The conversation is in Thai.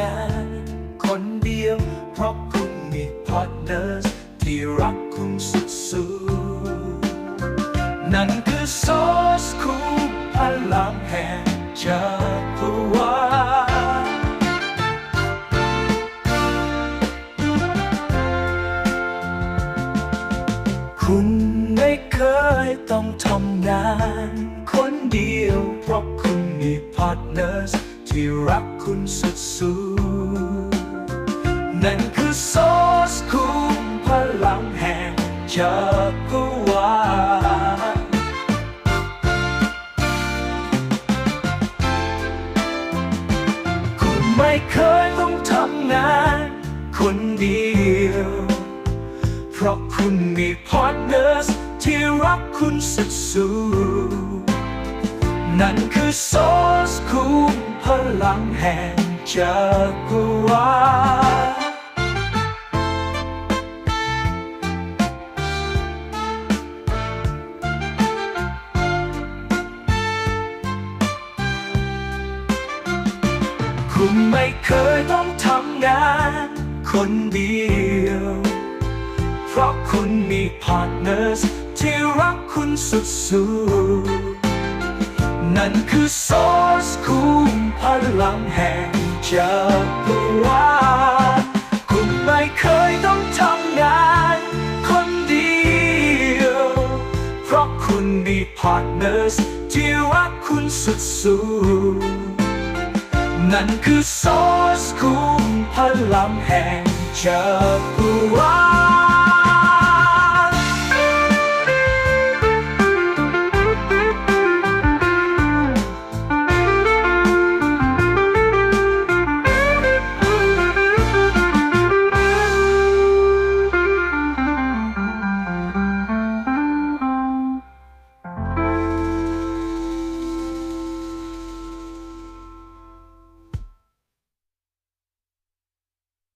นคนเดียว เพราะคุณมีพาร์ทเนอร์ที่รักคุณสุดๆนั่นคือ Source คู่พลังแห่งจักรวาลคุณไม่เคยต้องทำงาน คนเดียวเพราะคุณมีพาร์ทเนอร์ ที่รักคุณสุดๆนั่นคือโซสคุ้มพลังแห่งจักรวาลคุณไม่เคยต้องทำงานคนเดียว เพราะคุณมีพาร์ทเนอร์ที่รักคุณสุดๆ นั่นคือโซสคุ้มพลังแห่งจักรวาลคุณไม่เคยต้องทำงานคนเดียว เพราะคุณมีพาร์ทเนอร์ที่รักคุณสุดๆ นั่นคือโซสคุ้มพลังแห่งจักรวาลคุณไม่เคยต้องทำงานคนเดียว เพราะคุณมีพาร์ทเนอร์ที่รักคุณสุดๆนั่นคือโซสคุ้มพลังแห่งจัก